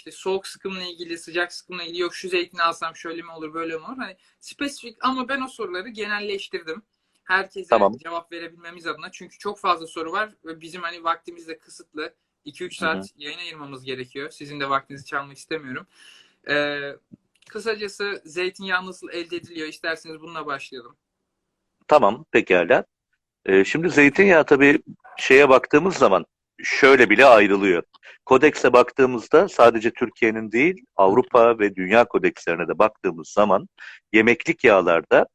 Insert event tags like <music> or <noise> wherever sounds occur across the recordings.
işte soğuk sıkımla ilgili, sıcak sıkımla ilgili yok şu zeytini alsam şöyle mi olur, böyle mi olur? Hani spesifik ama ben o soruları genelleştirdim. Herkese Tamam. cevap verebilmemiz adına. Çünkü çok fazla soru var ve bizim hani vaktimiz de kısıtlı. 2-3 saat Hı hı. yayın ayırmamız gerekiyor. Sizin de vaktinizi çalmak istemiyorum. Ee, kısacası zeytinyağı nasıl elde ediliyor? İsterseniz bununla başlayalım. Tamam, pekala. Ee, şimdi zeytinyağı tabii şeye baktığımız zaman şöyle bile ayrılıyor. Kodekse baktığımızda sadece Türkiye'nin değil Avrupa ve dünya kodekslerine de baktığımız zaman yemeklik yağlarda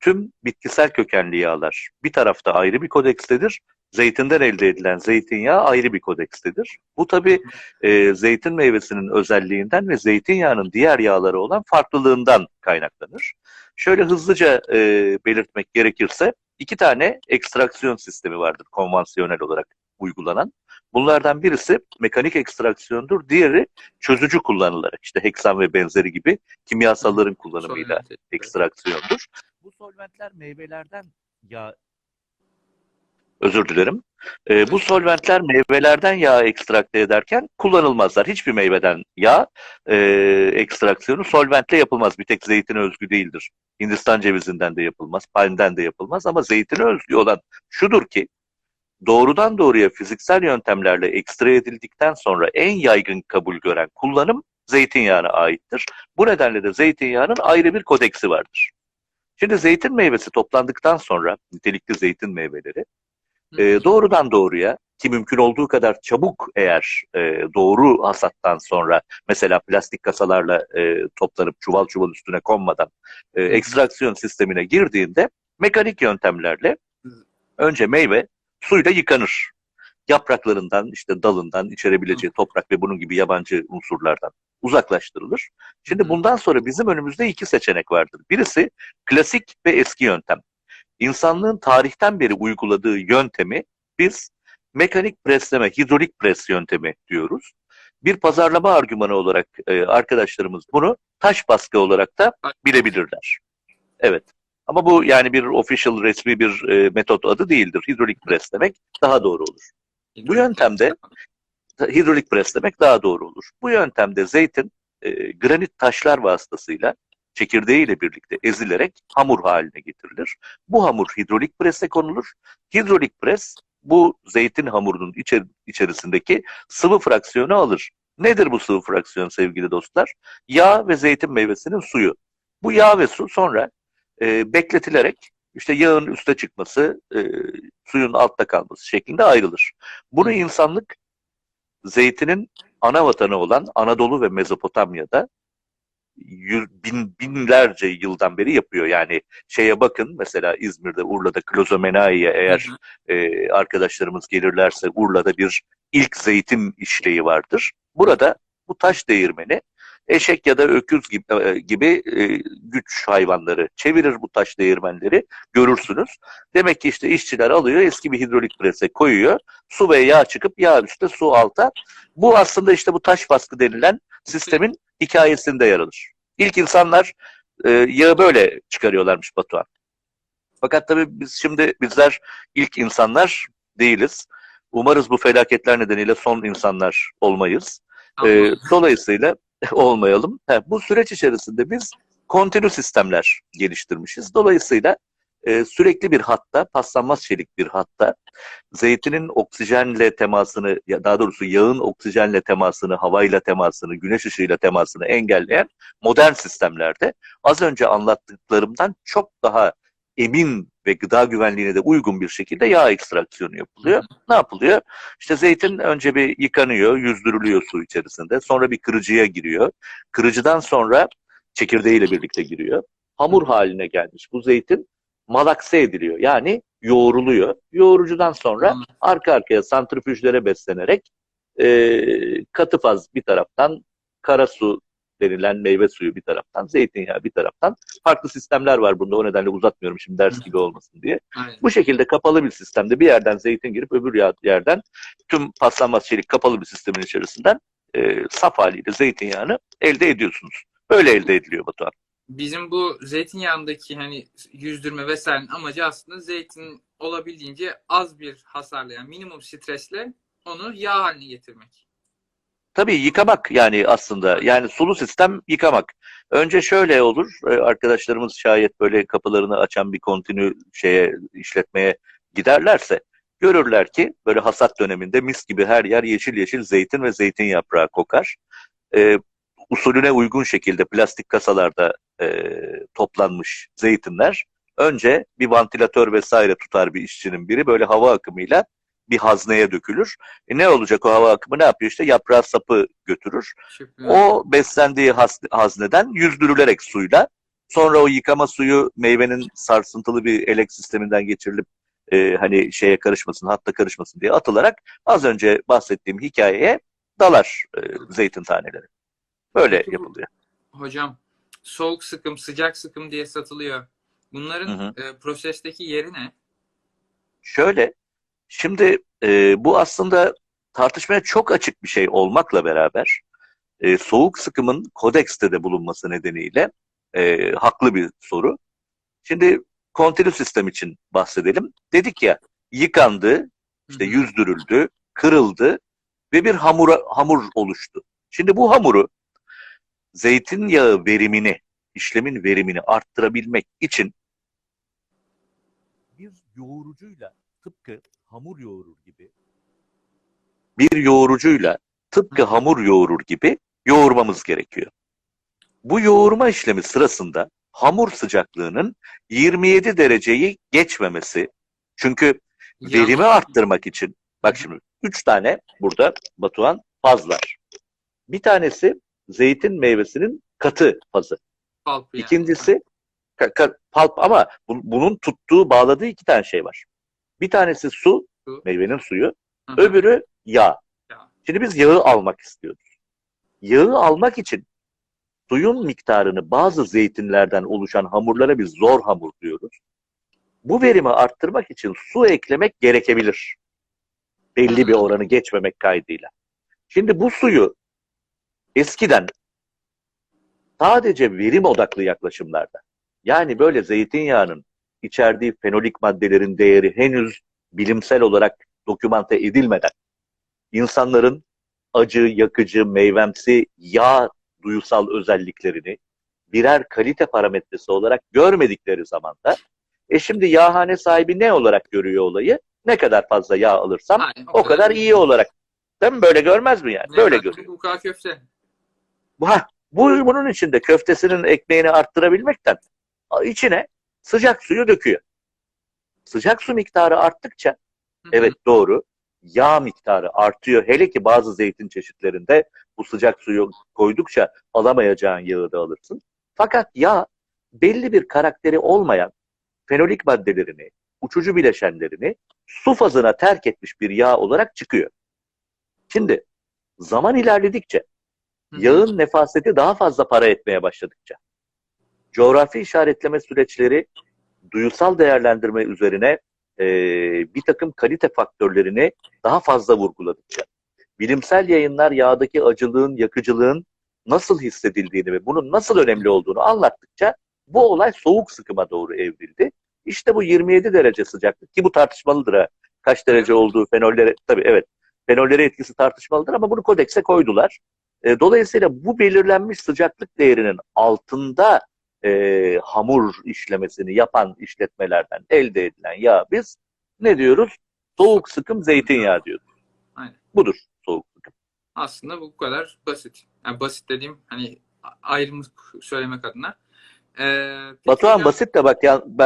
tüm bitkisel kökenli yağlar bir tarafta ayrı bir kodekstedir. Zeytinden elde edilen zeytinyağı ayrı bir kodekstedir. Bu tabii e, zeytin meyvesinin özelliğinden ve zeytinyağının diğer yağları olan farklılığından kaynaklanır. Şöyle hızlıca e, belirtmek gerekirse iki tane ekstraksiyon sistemi vardır konvansiyonel olarak uygulanan. Bunlardan birisi mekanik ekstraksiyondur, diğeri çözücü kullanılarak işte heksan ve benzeri gibi kimyasalların kullanımıyla Solvent. ekstraksiyondur. Bu solventler meyvelerden yağ özür dilerim. Ee, bu solventler meyvelerden yağ ekstrakte ederken kullanılmazlar. Hiçbir meyveden yağ e, ekstraksiyonu solventle yapılmaz. Bir tek zeytine özgü değildir. Hindistan cevizinden de yapılmaz, palmden de yapılmaz ama zeytine özgü olan şudur ki doğrudan doğruya fiziksel yöntemlerle ekstra edildikten sonra en yaygın kabul gören kullanım zeytinyağına aittir. Bu nedenle de zeytinyağının ayrı bir kodeksi vardır. Şimdi zeytin meyvesi toplandıktan sonra nitelikli zeytin meyveleri e, doğrudan doğruya ki mümkün olduğu kadar çabuk eğer e, doğru hasattan sonra mesela plastik kasalarla e, toplanıp çuval çuval üstüne konmadan e, ekstraksiyon sistemine girdiğinde mekanik yöntemlerle önce meyve suyla yıkanır. Yapraklarından, işte dalından, içerebileceği toprak ve bunun gibi yabancı unsurlardan uzaklaştırılır. Şimdi bundan sonra bizim önümüzde iki seçenek vardır. Birisi klasik ve eski yöntem. İnsanlığın tarihten beri uyguladığı yöntemi biz mekanik presleme, hidrolik pres yöntemi diyoruz. Bir pazarlama argümanı olarak e, arkadaşlarımız bunu taş baskı olarak da bilebilirler. Evet. Ama bu yani bir official resmi bir e, metot adı değildir. Hidrolik pres demek daha doğru olur. Bu yöntemde hidrolik pres demek daha doğru olur. Bu yöntemde zeytin e, granit taşlar vasıtasıyla çekirdeğiyle birlikte ezilerek hamur haline getirilir. Bu hamur hidrolik prese konulur. Hidrolik pres bu zeytin hamurunun içer- içerisindeki sıvı fraksiyonu alır. Nedir bu sıvı fraksiyon sevgili dostlar? Yağ ve zeytin meyvesinin suyu. Bu yağ ve su sonra e, bekletilerek işte yağın üste çıkması, e, suyun altta kalması şeklinde ayrılır. Bunu insanlık zeytinin ana vatanı olan Anadolu ve Mezopotamya'da bin, binlerce yıldan beri yapıyor. Yani şeye bakın mesela İzmir'de, Urla'da Klozomenai'ye eğer e, arkadaşlarımız gelirlerse Urla'da bir ilk zeytin işleyi vardır. Burada bu taş değirmeni eşek ya da öküz gibi, e, gibi e, güç hayvanları çevirir bu taş değirmenleri görürsünüz. Demek ki işte işçiler alıyor eski bir hidrolik prese koyuyor. Su ve yağ çıkıp yağ üstte su alta. Bu aslında işte bu taş baskı denilen sistemin hikayesinde yer alır. İlk insanlar e, yağı böyle çıkarıyorlarmış Batuhan. Fakat tabii biz şimdi bizler ilk insanlar değiliz. Umarız bu felaketler nedeniyle son insanlar olmayız. E, dolayısıyla <laughs> olmayalım. He, bu süreç içerisinde biz kontinü sistemler geliştirmişiz. Dolayısıyla e, sürekli bir hatta, paslanmaz çelik bir hatta zeytinin oksijenle temasını, daha doğrusu yağın oksijenle temasını, havayla temasını, güneş ışığıyla temasını engelleyen modern sistemlerde az önce anlattıklarımdan çok daha emin ve gıda güvenliğine de uygun bir şekilde yağ ekstraksiyonu yapılıyor. Ne yapılıyor? İşte zeytin önce bir yıkanıyor, yüzdürülüyor su içerisinde. Sonra bir kırıcıya giriyor. Kırıcıdan sonra çekirdeğiyle birlikte giriyor. Hamur haline gelmiş bu zeytin malakse ediliyor. Yani yoğruluyor. Yoğurucudan sonra arka arkaya santrifüjlere beslenerek e, katı faz bir taraftan, kara su denilen meyve suyu bir taraftan, zeytinyağı bir taraftan. Farklı sistemler var bunda. O nedenle uzatmıyorum şimdi ders gibi olmasın diye. Aynen. Bu şekilde kapalı bir sistemde bir yerden zeytin girip öbür yerden tüm paslanmaz çelik kapalı bir sistemin içerisinden e, saf haliyle zeytinyağını elde ediyorsunuz. Böyle elde ediliyor Batuhan. Bizim bu zeytinyağındaki hani yüzdürme vesairenin amacı aslında zeytin olabildiğince az bir hasarla yani minimum stresle onu yağ haline getirmek. Tabii yıkamak yani aslında. Yani sulu sistem yıkamak. Önce şöyle olur. e, Arkadaşlarımız şayet böyle kapılarını açan bir kontinü şeye işletmeye giderlerse görürler ki böyle hasat döneminde mis gibi her yer yeşil yeşil zeytin ve zeytin yaprağı kokar. E, usulüne uygun şekilde plastik kasalarda e, toplanmış zeytinler önce bir vantilatör vesaire tutar bir işçinin biri böyle hava akımıyla bir hazneye dökülür. E ne olacak o hava akımı ne yapıyor işte yaprağı sapı götürür. Şükrü. O beslendiği hazneden yüzdürülerek suyla sonra o yıkama suyu meyvenin sarsıntılı bir elek sisteminden geçirilip e, hani şeye karışmasın hatta karışmasın diye atılarak az önce bahsettiğim hikayeye dalar e, zeytin taneleri. Böyle yapılıyor. Hocam soğuk sıkım, sıcak sıkım diye satılıyor. Bunların Hı e, prosesteki yeri ne? Şöyle, şimdi e, bu aslında tartışmaya çok açık bir şey olmakla beraber e, soğuk sıkımın kodekste de bulunması nedeniyle e, haklı bir soru. Şimdi kontinü sistem için bahsedelim. Dedik ya yıkandı, işte yüzdürüldü, kırıldı ve bir hamura, hamur oluştu. Şimdi bu hamuru zeytinyağı verimini, işlemin verimini arttırabilmek için bir yoğurucuyla tıpkı hamur yoğurur gibi bir yoğurucuyla tıpkı hamur yoğurur gibi yoğurmamız gerekiyor. Bu yoğurma işlemi sırasında hamur sıcaklığının 27 dereceyi geçmemesi. Çünkü verimi arttırmak için bak şimdi 3 tane burada Batuhan faz var. Bir tanesi zeytin meyvesinin katı fazı. Pulp yani. İkincisi ka- ka- pulp ama bu- bunun tuttuğu bağladığı iki tane şey var. Bir tanesi su, Su. meyvenin suyu. Hı hı. Öbürü yağ. Yağ. Şimdi biz yağı almak istiyoruz. Yağı almak için suyun miktarını bazı zeytinlerden oluşan hamurlara biz zor hamur diyoruz. Bu verimi arttırmak için su eklemek gerekebilir. Belli bir oranı geçmemek kaydıyla. Şimdi bu suyu eskiden sadece verim odaklı yaklaşımlarda yani böyle zeytinyağının içerdiği fenolik maddelerin değeri henüz bilimsel olarak dokümante edilmeden insanların acı, yakıcı, meyvemsi yağ duyusal özelliklerini birer kalite parametresi olarak görmedikleri zamanda e şimdi yağhane sahibi ne olarak görüyor olayı? Ne kadar fazla yağ alırsam Aynen, o kadar iyi olarak. Değil mi? Böyle görmez mi yani? Ne Böyle görüyor. Bu kadar köfte. Bu, ha, bu bunun içinde köftesinin ekmeğini arttırabilmekten içine sıcak suyu döküyor. Sıcak su miktarı arttıkça Hı hı. evet doğru yağ miktarı artıyor. Hele ki bazı zeytin çeşitlerinde bu sıcak suyu koydukça alamayacağın yağı da alırsın. Fakat yağ belli bir karakteri olmayan fenolik maddelerini, uçucu bileşenlerini su fazına terk etmiş bir yağ olarak çıkıyor. Şimdi zaman ilerledikçe yağın nefaseti daha fazla para etmeye başladıkça, coğrafi işaretleme süreçleri duyusal değerlendirme üzerine e, bir takım kalite faktörlerini daha fazla vurguladıkça, bilimsel yayınlar yağdaki acılığın, yakıcılığın nasıl hissedildiğini ve bunun nasıl önemli olduğunu anlattıkça bu olay soğuk sıkıma doğru evrildi. İşte bu 27 derece sıcaklık ki bu tartışmalıdır ha. Kaç derece olduğu fenollere tabii evet fenollere etkisi tartışmalıdır ama bunu kodekse koydular. E, dolayısıyla bu belirlenmiş sıcaklık değerinin altında e, hamur işlemesini yapan işletmelerden elde edilen yağ biz ne diyoruz? Soğuk sıkım zeytinyağı diyoruz. Aynen. Budur soğuk sıkım. Aslında bu kadar basit. Yani basit dediğim hani ayrımı söylemek adına. Ee, Batuhan hocam- basit de bak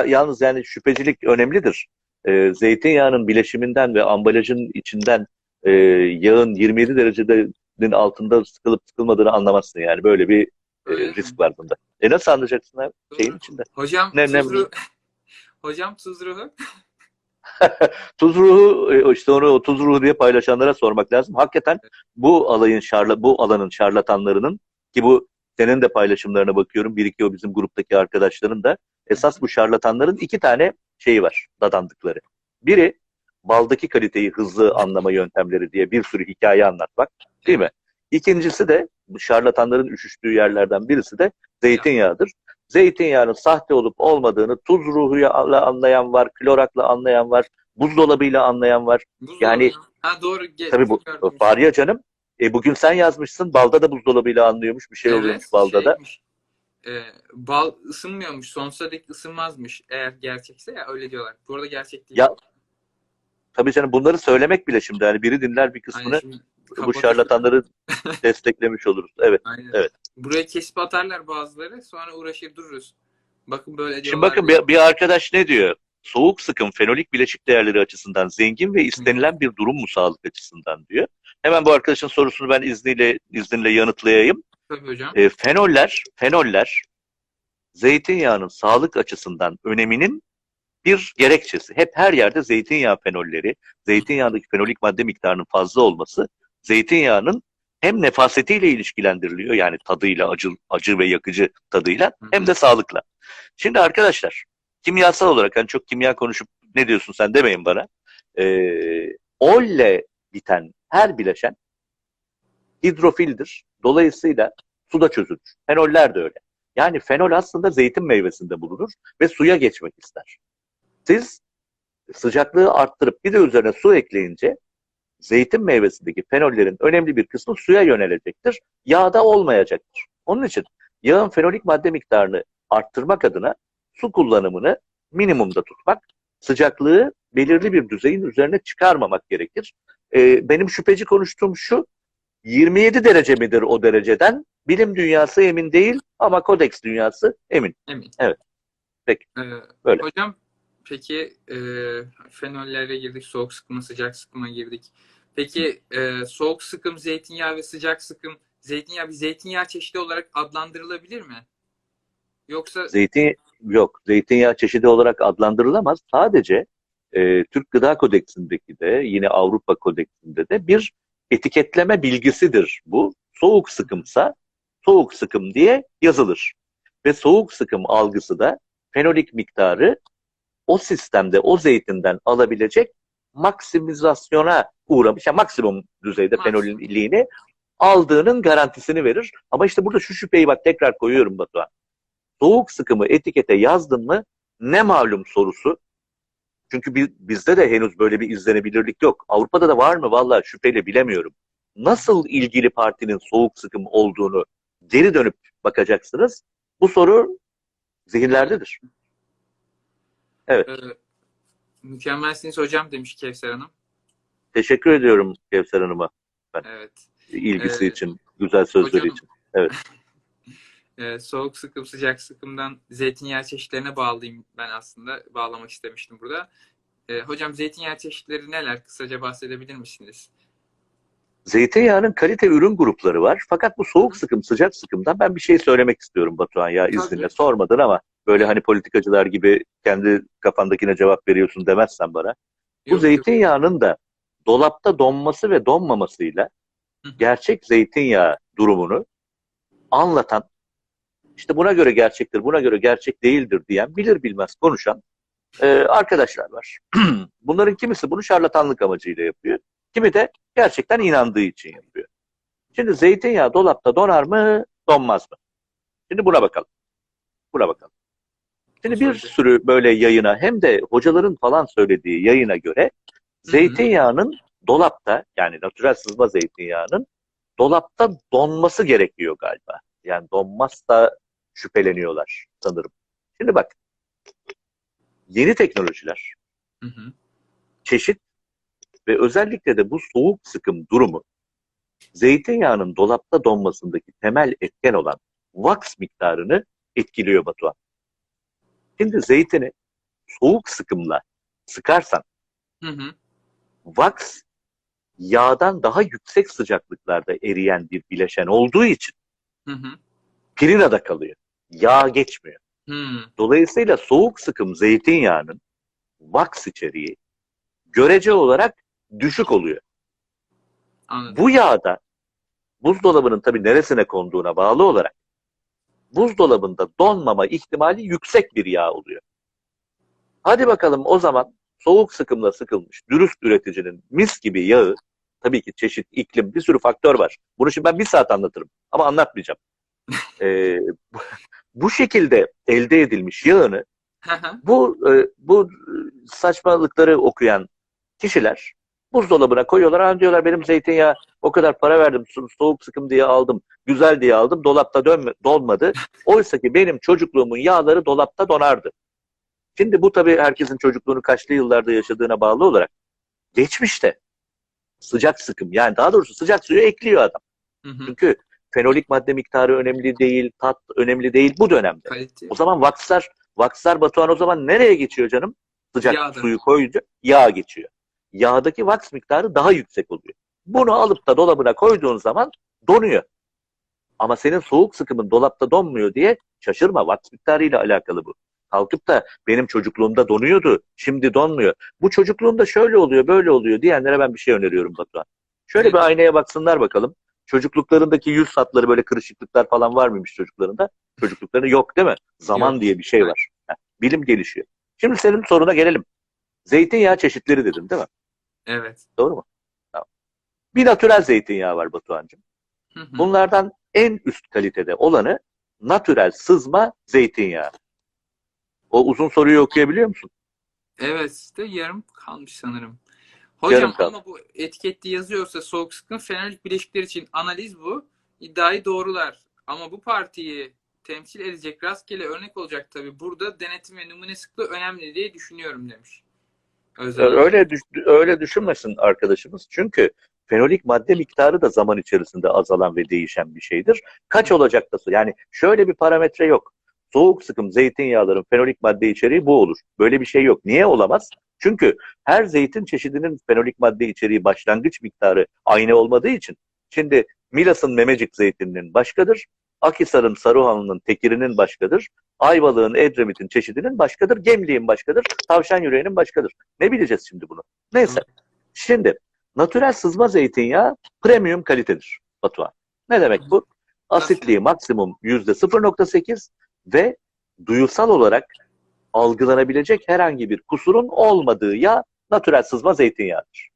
yalnız yani şüphecilik önemlidir. E, zeytinyağının bileşiminden ve ambalajın içinden e, yağın 27 derecenin altında sıkılıp sıkılmadığını anlamazsın yani böyle bir e, mi? risk var bunda. E nasıl anlayacaksın abi? Doğru. Şeyin içinde. Hocam Ne- tuz ruhu- <laughs> Hocam tuz ruhu. <laughs> Tuz ruhu e, işte onu o tuz ruhu diye paylaşanlara sormak lazım. Hakikaten bu alayın şarla bu alanın şarlatanlarının ki bu senin de paylaşımlarına bakıyorum. Bir iki o bizim gruptaki arkadaşların da esas bu şarlatanların iki tane şeyi var dadandıkları. Biri baldaki kaliteyi hızlı anlama yöntemleri diye bir sürü hikaye anlatmak değil mi? İkincisi de şarlatanların üşüştüğü yerlerden birisi de zeytinyağıdır. Zeytinyağının sahte olup olmadığını tuz ruhuyla anlayan var, klorakla anlayan var, buzdolabıyla anlayan var. Buzdolabı Yani- ha doğru. Ge- Tabii bu var ya canım. E bugün sen yazmışsın balda da buzdolabıyla anlıyormuş bir şey Evet, oluyormuş balda da. e, bal ısınmıyormuş. Sonsuza dek ısınmazmış. Eğer gerçekse ya öyle diyorlar. Bu arada gerçek değil. Ya, Tabii canım bunları söylemek bile şimdi hani biri dinler bir kısmını Aynen, şimdi bu şarlatanları <laughs> desteklemiş oluruz. Evet. Aynen. Evet. Buraya kesip atarlar bazıları. Sonra uğraşır dururuz. Bakın böyle Şimdi bakın diye. bir, bir arkadaş ne diyor? Soğuk sıkım fenolik bileşik değerleri açısından zengin ve istenilen bir durum mu sağlık açısından diyor. Hemen bu arkadaşın sorusunu ben izniyle izninle yanıtlayayım. Tabii hocam. E, fenoller, fenoller zeytinyağının sağlık açısından öneminin bir gerekçesi. Hep her yerde zeytinyağı fenolleri, zeytinyağındaki fenolik madde miktarının fazla olması zeytinyağının hem nefasetiyle ilişkilendiriliyor yani tadıyla, acı, acı ve yakıcı tadıyla hem de sağlıkla. Şimdi arkadaşlar kimyasal olarak hani çok kimya konuşup ne diyorsun sen demeyin bana. Ee, olle biten her bileşen hidrofildir. Dolayısıyla suda çözülür. Fenoller de öyle. Yani fenol aslında zeytin meyvesinde bulunur ve suya geçmek ister. Siz sıcaklığı arttırıp bir de üzerine su ekleyince zeytin meyvesindeki fenollerin önemli bir kısmı suya yönelecektir. Yağda olmayacaktır. Onun için yağın fenolik madde miktarını arttırmak adına su kullanımını minimumda tutmak, sıcaklığı belirli bir düzeyin üzerine çıkarmamak gerekir. Ee, benim şüpheci konuştuğum şu, 27 derece midir o dereceden? Bilim dünyası emin değil ama kodeks dünyası emin. Emin. Evet. Peki. Ee, Böyle. Hocam peki e, fenollere girdik. Soğuk sıkıma, sıcak sıkıma girdik. Peki e, soğuk sıkım zeytinyağı ve sıcak sıkım zeytinyağı bir zeytinyağı çeşidi olarak adlandırılabilir mi? Yoksa Zeytin yok. Zeytinyağı çeşidi olarak adlandırılamaz. Sadece e, Türk Gıda Kodeksindeki de yine Avrupa Kodeksinde de bir etiketleme bilgisidir bu. Soğuk sıkımsa soğuk sıkım diye yazılır. Ve soğuk sıkım algısı da fenolik miktarı o sistemde o zeytinden alabilecek maksimizasyona uğramış. Yani maksimum düzeyde Maksimum. fenoliliğini aldığının garantisini verir. Ama işte burada şu şüpheyi bak tekrar koyuyorum Batuhan. Soğuk sıkımı etikete yazdın mı ne malum sorusu. Çünkü bi- bizde de henüz böyle bir izlenebilirlik yok. Avrupa'da da var mı? Vallahi şüpheyle bilemiyorum. Nasıl ilgili partinin soğuk sıkım olduğunu geri dönüp bakacaksınız. Bu soru zihinlerdedir. Evet. e, mükemmelsiniz hocam demiş Kevser Hanım. Teşekkür ediyorum Kevser Hanım'a Evet. ilgisi Ee, için, güzel sözleri hocam, için. <laughs> e, soğuk sıkım, sıcak sıkımdan zeytinyağı çeşitlerine bağlayayım ben aslında. Bağlamak istemiştim burada. E, hocam zeytinyağı çeşitleri neler? Kısaca bahsedebilir misiniz? Zeytinyağının kalite ürün grupları var. Fakat bu soğuk sıkım, sıcak sıkımdan ben bir şey söylemek istiyorum Batuhan ya izninle. Sormadın ama böyle hani politikacılar gibi kendi kafandakine cevap veriyorsun demezsen bana. Bu Yok, yok. zeytinyağının da dolapta donması ve donmamasıyla Hı. gerçek zeytinyağı durumunu anlatan, işte buna göre gerçektir, buna göre gerçek değildir diyen, bilir bilmez konuşan e, arkadaşlar var. <clears throat> Bunların kimisi bunu şarlatanlık amacıyla yapıyor. Kimi de gerçekten inandığı için yapıyor. Şimdi zeytinyağı dolapta donar mı, donmaz mı? Şimdi buna bakalım. Buna bakalım. Şimdi bir Söyle. sürü böyle yayına hem de hocaların falan söylediği yayına göre zeytinyağının dolapta yani natürel sızma zeytinyağının dolapta donması gerekiyor galiba. Yani donmazsa şüpheleniyorlar sanırım. Şimdi bak yeni teknolojiler, Hı hı. çeşit ve özellikle de bu soğuk sıkım durumu zeytinyağının dolapta donmasındaki temel etken olan wax miktarını etkiliyor Batuhan. Şimdi zeytini soğuk sıkımla sıkarsan Hı hı. wax yağdan daha yüksek sıcaklıklarda eriyen bir bileşen olduğu için Hı hı. pirinada kalıyor. Yağ geçmiyor. Hı. Dolayısıyla soğuk sıkım zeytinyağının wax içeriği görece olarak düşük oluyor. Anladım. Bu yağda buzdolabının tabii neresine konduğuna bağlı olarak buzdolabında donmama ihtimali yüksek bir yağ oluyor. Hadi bakalım o zaman soğuk sıkımla sıkılmış dürüst üreticinin mis gibi yağı tabii ki çeşit, iklim bir sürü faktör var. Bunu şimdi ben bir saat anlatırım ama anlatmayacağım. <laughs> Ee, bu- şekilde elde edilmiş yağını bu e, bu saçmalıkları okuyan kişiler Buzdolabına koyuyorlar. Ha diyorlar benim zeytinyağı o kadar para verdim. so- Soğuk sıkım diye aldım. Güzel diye aldım. Dolapta dönme, donmadı. Oysa ki benim çocukluğumun yağları dolapta donardı. Şimdi bu tabii herkesin çocukluğunu kaçlı yıllarda yaşadığına bağlı olarak geçmişte sıcak sıkım yani daha doğrusu sıcak suyu ekliyor adam. Hı hı. Çünkü fenolik madde miktarı önemli değil, tat önemli değil bu dönemde. Kalite. O zaman vakslar, vakslar Batuhan o zaman nereye geçiyor canım? Sıcak Yağda. suyu koyunca yağ geçiyor. Yağdaki vaks miktarı daha yüksek oluyor. Bunu alıp da dolabına koyduğun zaman donuyor. Ama senin soğuk sıkımın dolapta donmuyor diye şaşırma. Vaks miktarıyla alakalı bu. Kalkıp da benim çocukluğumda donuyordu, şimdi donmuyor. Bu çocukluğumda şöyle oluyor, böyle oluyor diyenlere ben bir şey öneriyorum Batuhan. Şöyle bir aynaya baksınlar bakalım. Çocukluklarındaki yüz hatları böyle kırışıklıklar falan var mıymış çocuklarında? Çocukluklarında yok değil mi? Zaman Yok. diye bir şey var. Bilim gelişiyor. Şimdi senin soruna gelelim. Zeytinyağı çeşitleri dedin değil mi? Evet. Doğru mu? Tamam. Bir natürel zeytinyağı var Batuhan'cığım. Bunlardan en üst kalitede olanı natürel sızma zeytinyağı. O uzun soruyu okuyabiliyor musun? Evet de yarım kalmış sanırım. Yarım Hocam kaldı. ama bu etikette yazıyorsa soğuk sıkım fenolik bileşikler için analiz bu. İddiayı doğrular. Ama bu partiyi temsil edecek rastgele örnek olacak tabii. Burada denetim ve numune sıklığı önemli diye düşünüyorum demiş. Özel. Öyle düş- öyle düşünmesin arkadaşımız. Çünkü fenolik madde miktarı da zaman içerisinde azalan ve değişen bir şeydir. Kaç olacak da yani şöyle bir parametre yok. Soğuk sıkım zeytinyağların fenolik madde içeriği bu olur. Böyle bir şey yok. Niye olamaz? Çünkü her zeytin çeşidinin fenolik madde içeriği başlangıç miktarı aynı olmadığı için şimdi Milas'ın Memecik zeytininin başkadır. Akhisar'ın Saruhanlı'nın tekirinin başkadır. Ayvalık'ın Edremit'in çeşidinin başkadır. Gemliğin başkadır. Tavşan yüreğinin başkadır. Ne bileceğiz şimdi bunu? Neyse. Şimdi natürel sızma zeytinyağı premium kalitedir Batuhan. Ne demek bu? Asitliği maksimum %0.8 ve duyusal olarak algılanabilecek herhangi bir kusurun olmadığı yağ natürel sızma zeytinyağıdır.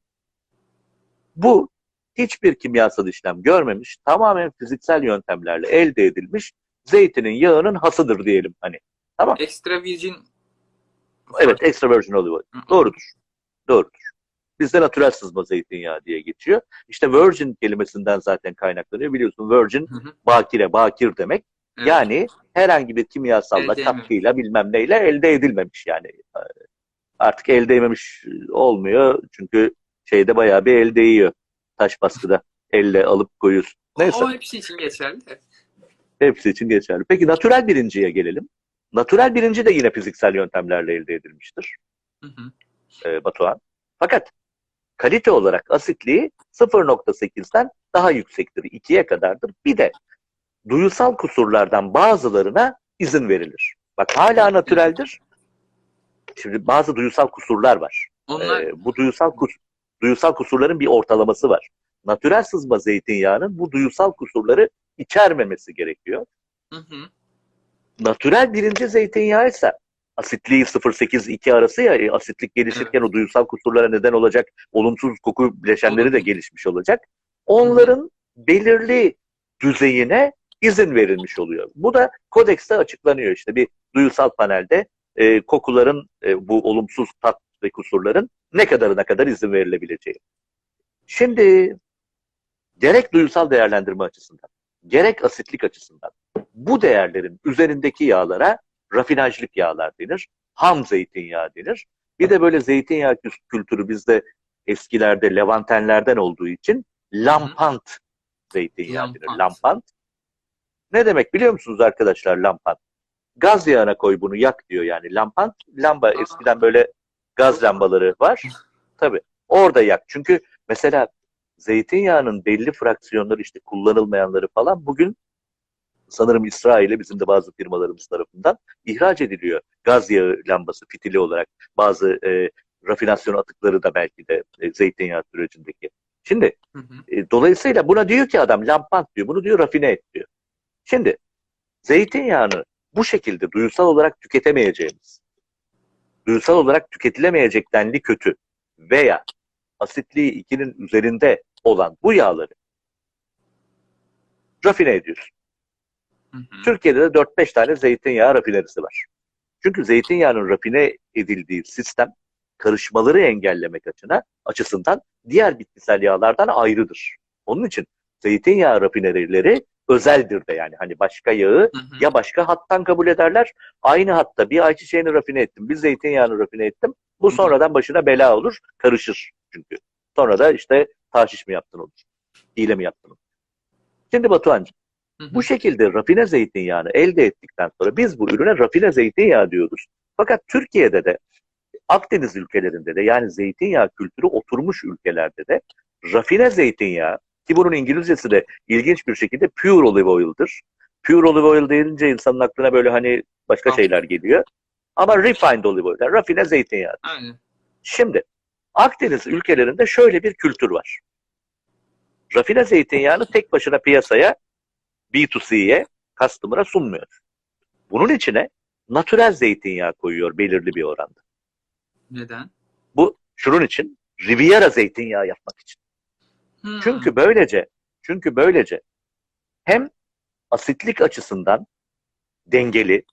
Bu hiçbir kimyasal işlem görmemiş, tamamen fiziksel yöntemlerle elde edilmiş zeytinin yağının hasıdır diyelim hani. Extra virgin Evet, extra virgin olive oil. Doğrudur. Doğrudur. Bizde natürel sızma zeytinyağı diye geçiyor. İşte virgin kelimesinden zaten kaynaklanıyor. Biliyorsun virgin Hı hı. bakire, bakir demek. Evet. Yani herhangi bir kimyasalla, Elde katkıyla bilmem neyle elde edilmemiş yani. Artık elde edilmemiş olmuyor. Çünkü şeyde bayağı bir el değiyor. Taş baskıda. Elle alıp koyuyorsun. Neyse. O hepsi için geçerli. Hepsi için geçerli. Peki natürel birinciye gelelim. Natürel birinci de yine fiziksel yöntemlerle elde edilmiştir. Hı hı. e, Batuhan. Fakat kalite olarak asitliği 0.8'den daha yüksektir. 2'ye kadardır. Bir de duyusal kusurlardan bazılarına izin verilir. Bak hala natüreldir. Şimdi bazı duyusal kusurlar var. Onlar Ee, bu duyusal kus duyusal kusurların bir ortalaması var. Natürel sızma zeytinyağının bu duyusal kusurları içermemesi gerekiyor. hı hı. Natürel birinci zeytinyağı ise asitliği 0.8-2 arası ya e, asitlik gelişirken o duyusal kusurlara neden olacak olumsuz koku bileşenleri de gelişmiş olacak. Onların belirli düzeyine izin verilmiş oluyor. Bu da kodekste açıklanıyor işte bir duyusal panelde e, kokuların e, bu olumsuz tat ve kusurların ne kadarına kadar izin verilebileceği. Şimdi gerek duyusal değerlendirme açısından gerek asitlik açısından bu değerlerin üzerindeki yağlara rafinajlık yağlar denir. Ham zeytinyağı denir. Bir de böyle zeytinyağı kü- kültürü bizde eskilerde Levantenlerden olduğu için lampant zeytinyağı denir. Lampant. Lampant. Ne demek biliyor musunuz arkadaşlar lampant? Gaz yağına koy bunu yak diyor yani. Lampant, lamba eskiden böyle gaz lambaları var. Tabii. Orada yak. Çünkü mesela zeytinyağının belli fraksiyonları işte kullanılmayanları falan bugün sanırım İsrail'e bizim de bazı firmalarımız tarafından ihraç ediliyor. Gaz yağı lambası fitili olarak bazı e, rafinasyon atıkları da belki de e, zeytinyağı sürecindeki. Şimdi Hı hı. e, dolayısıyla buna diyor ki adam lampant diyor. Bunu diyor rafine et diyor. Şimdi zeytinyağını bu şekilde duyusal olarak tüketemeyeceğimiz, duyusal olarak tüketilemeyecek denli kötü veya asitliği 2'nin üzerinde olan bu yağları rafine ediyorsun. Hı hı. Türkiye'de de 4-5 tane zeytinyağı rafinerisi var. Çünkü zeytinyağının rafine edildiği sistem karışmaları engellemek açına, açısından diğer bitkisel yağlardan ayrıdır. Onun için zeytinyağı rafinerileri özeldir de yani hani başka yağı Hı hı. ya başka hattan kabul ederler. Aynı hatta bir ayçiçeğini rafine ettim, bir zeytinyağını rafine ettim. Bu sonradan başına bela olur, karışır çünkü. Sonra da işte taşiş mi yaptın olur, hile mi yaptın olur. Şimdi Batuhan'cığım bu şekilde rafine zeytinyağını elde ettikten sonra biz bu ürüne rafine zeytinyağı diyoruz. Fakat Türkiye'de de Akdeniz ülkelerinde de yani zeytinyağı kültürü oturmuş ülkelerde de rafine zeytinyağı ki bunun İngilizcesi de ilginç bir şekilde pure olive oil'dır. Pure olive oil deyince insanın aklına böyle hani başka şeyler geliyor. Ama refined olive oil, yani rafine zeytinyağı. Aynen. Şimdi Akdeniz ülkelerinde şöyle bir kültür var. Rafine zeytinyağını tek başına piyasaya B2C'ye, customer'a sunmuyor. Bunun içine natürel zeytinyağı koyuyor belirli bir oranda. Neden? Bu şunun için Riviera zeytinyağı yapmak için. Hı. Çünkü böylece çünkü böylece hem asitlik açısından dengeli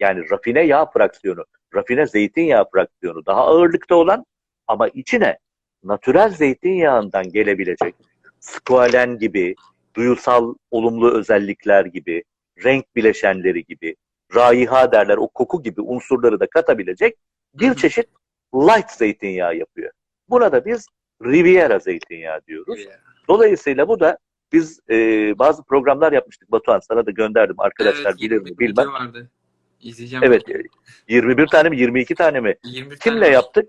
yani rafine yağ fraksiyonu, rafine zeytinyağı fraksiyonu daha ağırlıkta olan ama içine natürel zeytinyağından gelebilecek skvalen gibi, duyusal olumlu özellikler gibi, renk bileşenleri gibi, raiha derler o koku gibi unsurları da katabilecek bir çeşit light zeytinyağı yapıyor. Buna da biz Riviera zeytinyağı diyoruz. Dolayısıyla bu da biz e, bazı programlar yapmıştık Batuhan sana da gönderdim arkadaşlar Evet, bilir mi 21 bilmem. vardı. İzleyeceğim. Evet e, 21 tane mi 22 tane mi 21 tane kimle var. yaptık?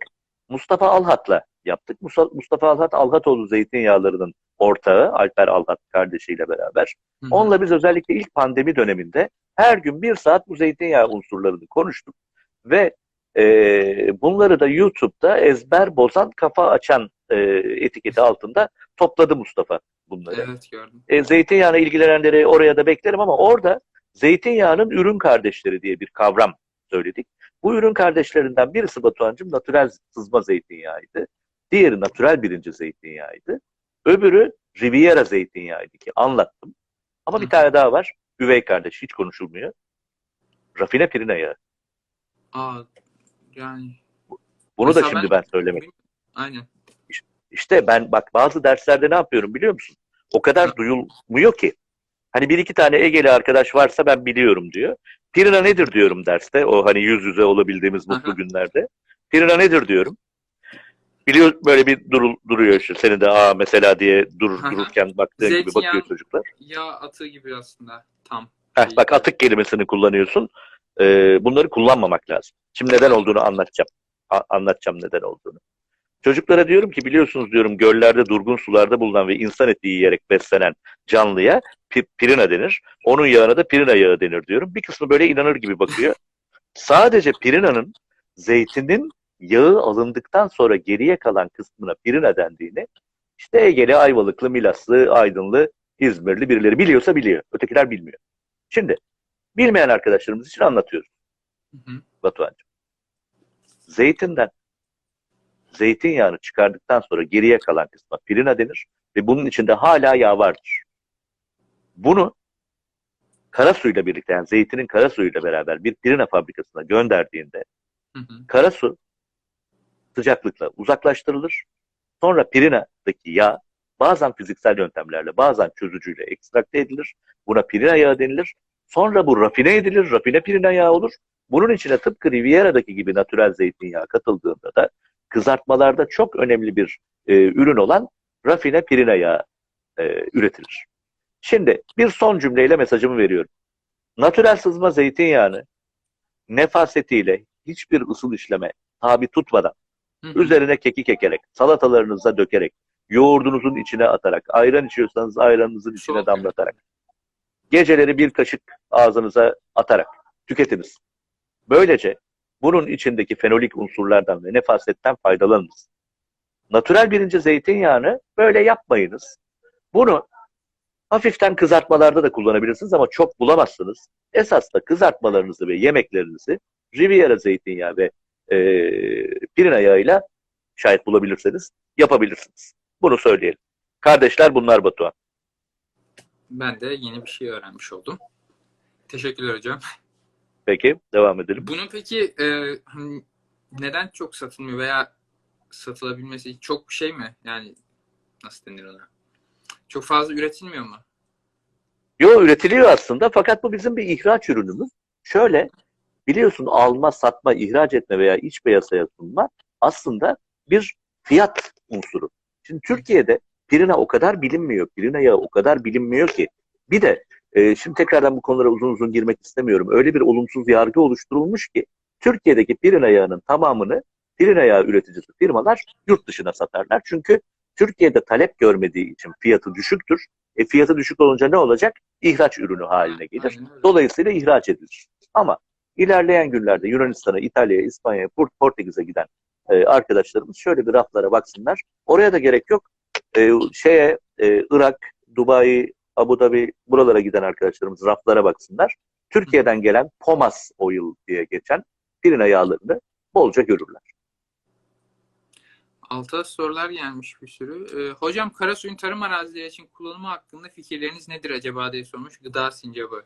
Mustafa Alhat'la yaptık. Mustafa Alhat Alhatoğlu zeytinyağlarının ortağı Alper Alhat kardeşiyle beraber. Hı hı. Onunla biz özellikle ilk pandemi döneminde her gün bir saat bu zeytinyağı unsurlarını konuştuk. Ve e, bunları da YouTube'da ezber bozan kafa açan e, etiketi altında topladı Mustafa bunları. Evet gördüm. E, zeytinyağına ilgilenenleri oraya da beklerim ama orada zeytinyağının ürün kardeşleri diye bir kavram söyledik. Bu ürün kardeşlerinden birisi Batuhan'cığım natürel sızma zeytinyağıydı. Diğeri natürel birinci zeytinyağıydı. Öbürü Riviera zeytinyağıydı ki anlattım. Ama bir Hı. tane daha var. Üvey kardeş hiç konuşulmuyor. Rafine pirina yağı. Aa yani. Bunu da Mesela şimdi ben- ben söylemek. Aynen. İşte ben bak bazı derslerde ne yapıyorum biliyor musun? O kadar duyulmuyor ki. Hani bir iki tane Egeli arkadaş varsa ben biliyorum diyor. Pirina nedir diyorum derste. O hani yüz yüze olabildiğimiz mutlu Aha. günlerde. Pirina nedir diyorum. Biliyor böyle bir durul, duruyor işte. Senin de aa mesela diye dur, Aha. dururken baktığın gibi bakıyor çocuklar. Yağ atığı gibi aslında tam. Heh, bak atık kelimesini kullanıyorsun. Ee, bunları kullanmamak lazım. Şimdi neden olduğunu anlatacağım. A- anlatacağım neden olduğunu. Çocuklara diyorum ki biliyorsunuz diyorum göllerde durgun sularda bulunan ve insan eti yiyerek beslenen canlıya pi- pirina denir. Onun yağına da pirina yağı denir diyorum. Bir kısmı böyle inanır gibi bakıyor. Sadece pirinanın zeytinin yağı alındıktan sonra geriye kalan kısmına pirina dendiğini işte Ege'li, Ayvalıklı, Milaslı, Aydınlı, İzmirli birileri biliyorsa biliyor. Ötekiler bilmiyor. Şimdi bilmeyen arkadaşlarımız için anlatıyoruz. Batuhan'cığım. Zeytinden zeytinyağını çıkardıktan sonra geriye kalan kısma pirina denir ve bunun içinde hala yağ vardır. Bunu kara suyla birlikte yani zeytinin kara suyuyla beraber bir pirina fabrikasına gönderdiğinde Hı hı. kara su sıcaklıkla uzaklaştırılır. Sonra pirinadaki yağ bazen fiziksel yöntemlerle bazen çözücüyle ekstrakte edilir. Buna pirina yağı denilir. Sonra bu rafine edilir. Rafine pirina yağı olur. Bunun içine tıpkı Riviera'daki gibi natürel zeytinyağı katıldığında da kızartmalarda çok önemli bir e, ürün olan rafine pirina yağı e, üretilir. Şimdi bir son cümleyle mesajımı veriyorum. Natürel sızma zeytinyağını nefasetiyle hiçbir ısıl işleme tabi tutmadan hı. üzerine kekik ekerek, salatalarınıza dökerek, yoğurdunuzun içine atarak, ayran içiyorsanız ayranınızın içine Çok damlatarak, geceleri bir kaşık ağzınıza atarak tüketiniz. Böylece bunun içindeki fenolik unsurlardan ve nefasetten faydalanınız. Natürel birinci zeytinyağını böyle yapmayınız. Bunu hafiften kızartmalarda da kullanabilirsiniz ama çok bulamazsınız. Esas da kızartmalarınızı ve yemeklerinizi Riviera zeytinyağı ve e, pirina yağıyla şayet bulabilirseniz yapabilirsiniz. Bunu söyleyelim. Kardeşler bunlar Batuhan. Ben de yeni bir şey öğrenmiş oldum. Teşekkürler hocam. Peki devam edelim. Bunun peki e, hani neden çok satılmıyor veya satılabilmesi çok şey mi? Yani nasıl denir ona? Çok fazla üretilmiyor mu? Yo üretiliyor aslında fakat bu bizim bir ihraç ürünümüz. Şöyle biliyorsun alma, satma, ihraç etme veya iç piyasaya sunma aslında bir fiyat unsuru. Şimdi Türkiye'de pirina o kadar bilinmiyor, pirina yağı o kadar bilinmiyor ki. Bir de e, şimdi tekrardan bu konulara uzun uzun girmek istemiyorum. Öyle bir olumsuz yargı oluşturulmuş ki Türkiye'deki pirina yağının tamamını pirina yağı üreticisi firmalar yurt dışına satarlar. Çünkü Türkiye'de talep görmediği için fiyatı düşüktür. E fiyatı düşük olunca ne olacak? İhraç ürünü haline gelir. Dolayısıyla ihraç edilir. Ama ilerleyen günlerde Yunanistan'a, İtalya'ya, İspanya'ya, Port- Portekiz'e giden e, arkadaşlarımız şöyle bir raflara baksınlar. Oraya da gerek yok. E, şeye e, Irak, Dubai, Abu Dhabi buralara giden arkadaşlarımız raflara baksınlar. Türkiye'den gelen Pomas Oil diye geçen pirina yağlarını bolca görürler. Alta sorular gelmiş bir sürü. Ee, hocam Karasuy'un tarım arazileri için kullanımı hakkında fikirleriniz nedir acaba diye sormuş Gıda Sincabı.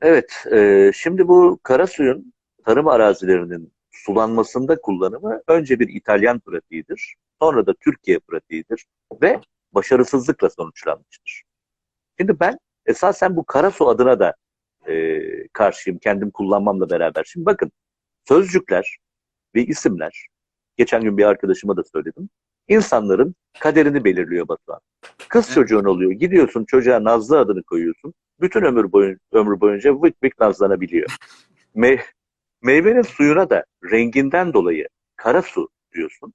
Evet, e, şimdi bu kara suyun tarım arazilerinin sulanmasında kullanımı önce bir İtalyan pratiğidir, sonra da Türkiye pratiğidir ve başarısızlıkla sonuçlanmıştır. Şimdi ben esasen bu kara su adına da e, karşıyım kendim kullanmamla beraber. Şimdi bakın sözcükler ve isimler, geçen gün bir arkadaşıma da söyledim, insanların kaderini belirliyor Batuhan. Kız çocuğun oluyor, gidiyorsun çocuğa Nazlı adını koyuyorsun, bütün ömür boyun, ömrü boyunca vık vık nazlanabiliyor. <laughs> Me- meyvenin suyuna da renginden dolayı kara su diyorsun.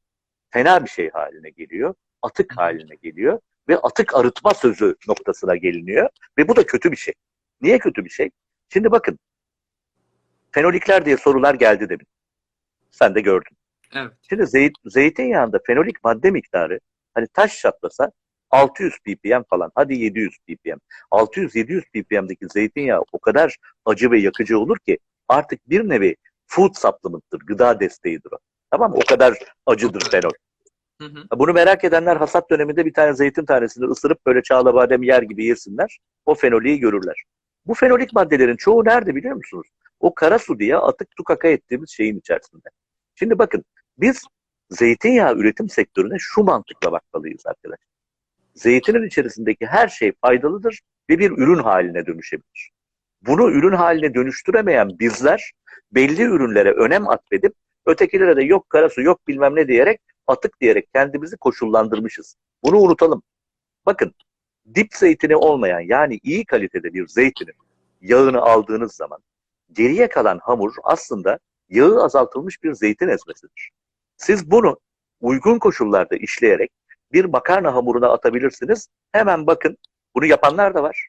Fena bir şey haline geliyor. Atık haline geliyor. Ve atık arıtma sözü noktasına geliniyor. Ve bu da kötü bir şey. Niye kötü bir şey? Şimdi bakın. Fenolikler diye sorular geldi demin. Sen de gördün. Evet. Şimdi zeyt, zeytinyağında fenolik madde miktarı hani taş çatlasa 600 ppm falan hadi 700 ppm. 600-700 ppm'deki zeytinyağı o kadar acı ve yakıcı olur ki artık bir nevi food supplement'tır, gıda desteğidir o. Tamam mı? O kadar acıdır fenol. Hı hı. Bunu merak edenler hasat döneminde bir tane zeytin tanesini ısırıp böyle çağla badem yer gibi yesinler. O fenoliği görürler. Bu fenolik maddelerin çoğu nerede biliyor musunuz? O kara su diye atık su kaka ettiğimiz şeyin içerisinde. Şimdi bakın biz zeytinyağı üretim sektörüne şu mantıkla bakmalıyız arkadaşlar. Zeytinin içerisindeki her şey faydalıdır ve bir ürün haline dönüşebilir. Bunu ürün haline dönüştüremeyen bizler belli ürünlere önem atfedip ötekilere de yok kara su yok bilmem ne diyerek atık diyerek kendimizi koşullandırmışız. Bunu unutalım. Bakın dip zeytini olmayan yani iyi kalitede bir zeytinin yağını aldığınız zaman geriye kalan hamur aslında yağı azaltılmış bir zeytin ezmesidir. Siz bunu uygun koşullarda işleyerek bir makarna hamuruna atabilirsiniz. Hemen bakın bunu yapanlar da var.